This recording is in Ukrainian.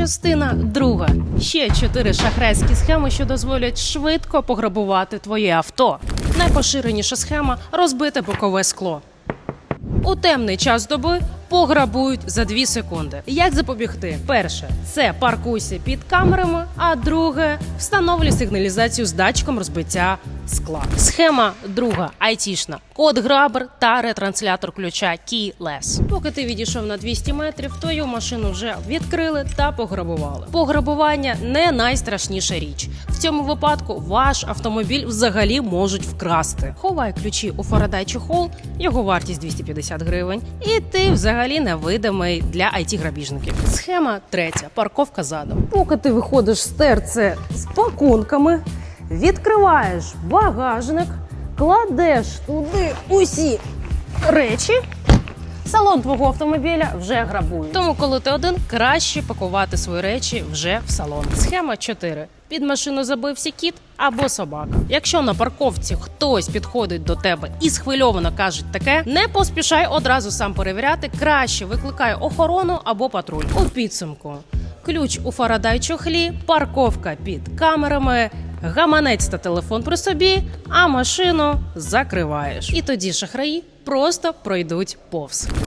Частина друга. Ще чотири шахрайські схеми, що дозволять швидко пограбувати твоє авто. Найпоширеніша схема розбите бокове скло. У темний час доби пограбують за 2 секунди. Як запобігти? Перше це паркуйся під камерами, а друге встановлюй сигналізацію з датчиком розбиття скла. Схема друга айтішна. Код грабер та ретранслятор ключа Keyless. Поки ти відійшов на 200 метрів, твою машину вже відкрили та пограбували. Пограбування не найстрашніша річ. В цьому випадку ваш автомобіль взагалі можуть вкрасти. Ховай ключі у Фарадай чохол, його вартість 250 гривень, і ти взагалі невидимий для it грабіжників. Схема третя парковка задом. Поки ти виходиш з ТРЦ з пакунками, відкриваєш багажник, кладеш туди усі речі. Салон твого автомобіля вже грабують. Тому, коли ти один, краще пакувати свої речі вже в салон. Схема 4. Під машину забився кіт або собака. Якщо на парковці хтось підходить до тебе і схвильовано кажуть таке, не поспішай одразу сам перевіряти. Краще викликай охорону або патруль. У підсумку ключ у Фарадай чохлі, парковка під камерами. Гаманець та телефон при собі, а машину закриваєш. І тоді шахраї просто пройдуть повз.